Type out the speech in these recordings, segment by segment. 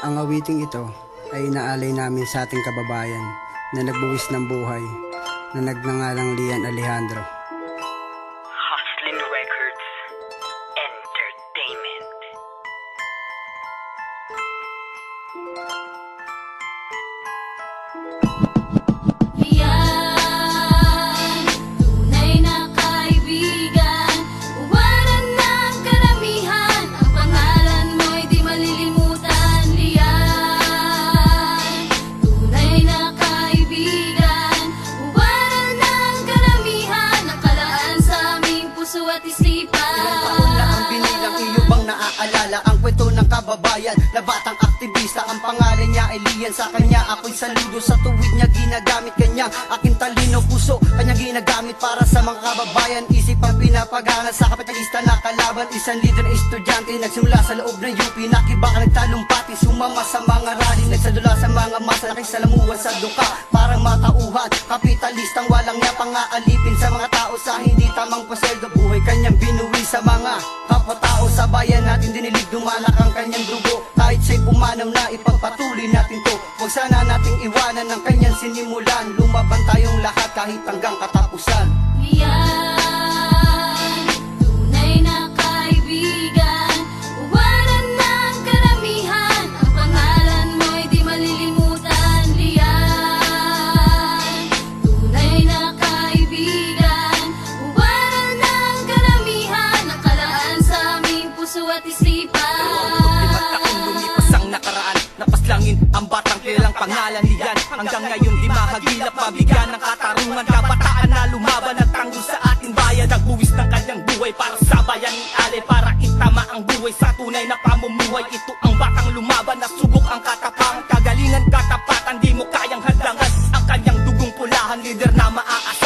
Ang awiting ito ay inaalay namin sa ating kababayan na nagbuwis ng buhay na nagnangalang Lian Alejandro. Hustlin Records Entertainment. Aming puso at isipan. Taon na ang binilang iyo bang naaalala? Ang kwento ng kababayan na batang aktivista. Ang pangalan niya ay Lian. Sa kanya Ako'y saludo sa tuwid niya ginagamit kanya Aking talino puso. Kanya ginagamit para sa mga kababayan. Isip ang pinapagana sa kapitalista na kalaban. Isang leader na estudyante nagsimula sa loob ng UP. Nakibaka nagtalumpati sumama sa mga rally. Nagsadula sa mga masa nakisalamuhan sa duka. Parang matauhan kapitalistang walang niya pangaalipin Sa mga tao sa hindi tamang pasweldo Buhay kanyang binuwi sa mga kapatao Sa bayan natin dinilig dumalak ang kanyang dugo. Kahit siya'y pumanaw na ipagpatuloy natin to. Huwag sana nating iwanan ang kanyang sinimulan. Lumaban tayong lahat kahit hanggang katapusan. Yan, puso at isipan. Limat taon lumipas ang nakaraan. Napaslangin ang batang kilalang pangalan niyan. Hanggang ngayon di mahagilap mabigyan ng katarungan. Kabataan na lumaban at tanggol sa ating bayan. Nagbuwis ng kanyang buhay para sa bayan ni Ale. Para itama ang buhay sa tunay na pamumuhay. Ito ang batang lumaban na subok ang katapangan Kagalingan katapatan di mo kayang hadlangan Ang kanyang dugong pulahan Leader na maaasahan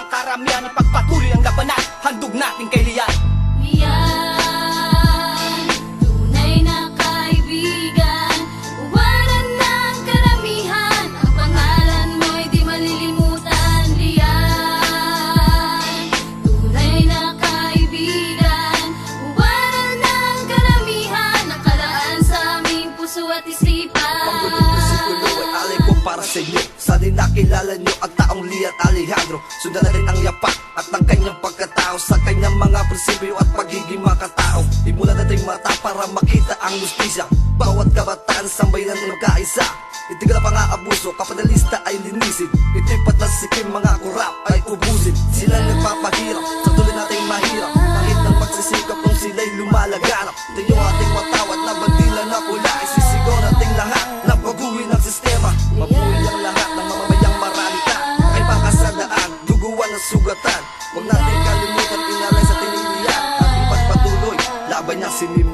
ng karamihan. Ipagpatuloy ang labanan. Handog natin kay para sa inyo. Sana'y nakilala nyo ang taong Lian Alejandro. Sundan natin ang yapak at ang kanyang pagkatao. Sa kanyang mga prinsipyo at pagiging makatao Imula natin mata para makita ang justisya. Bawat kabataan sa bayan ng kaisa. Itigil ang pang-aabuso, kapadalista ay linisin. Ito'y patlasikin, mga kurap ay ubusin. Sila nagpapahirap, laban niya sinimulan